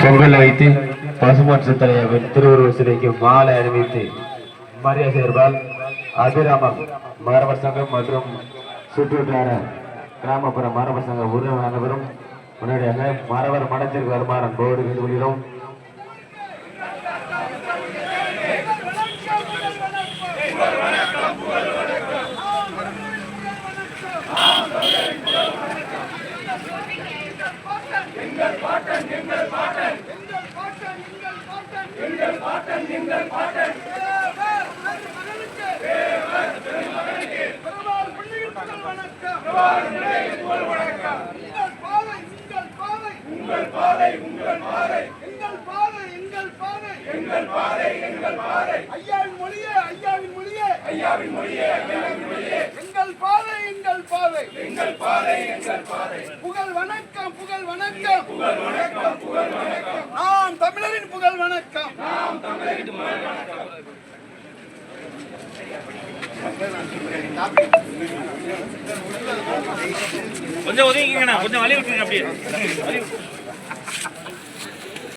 பொங்கல் வைத்து பசுமாட்டு தலைவர் திருவுருவ சிலைக்கு மாலை அணிவித்து மரியாதை சேர்வால் அபிராமம் மாணவர் சங்கம் மற்றும் சுற்றுவட்டார கிராமப்புற மாணவர் சங்க உறவு அனைவரும் முன்னாடியாக மாணவர் மடத்திற்கு வருமாறு போர்டு கேட்டுக்கொள்கிறோம் உங்கள் பாதை உங்கள் பாதை. எங்கள் பாதை எங்கள் பாதை. எங்கள் பாதை எங்கள் பாதை. ஐயாவின் மொழியே ஐயாவின் மொழியே. ஐயாவின் மொழியே ஐயாவின் மொழியே. எங்கள் பாதை எங்கள் பாதை. எங்கள் பாதை எங்கள் பாதை. புகழ் வணக்கம் புகழ் வணக்கம். புகழ் வணக்கம் புகழ் வணக்கம். நாம் தமிழரின் புகழ் வணக்கம். நாம் தமிழரின் புகழ் வணக்கம். கொஞ்சம் ஒதுங்கிங்கண்ணா கொஞ்சம் வழி விட்டுருங்க அப்படியே.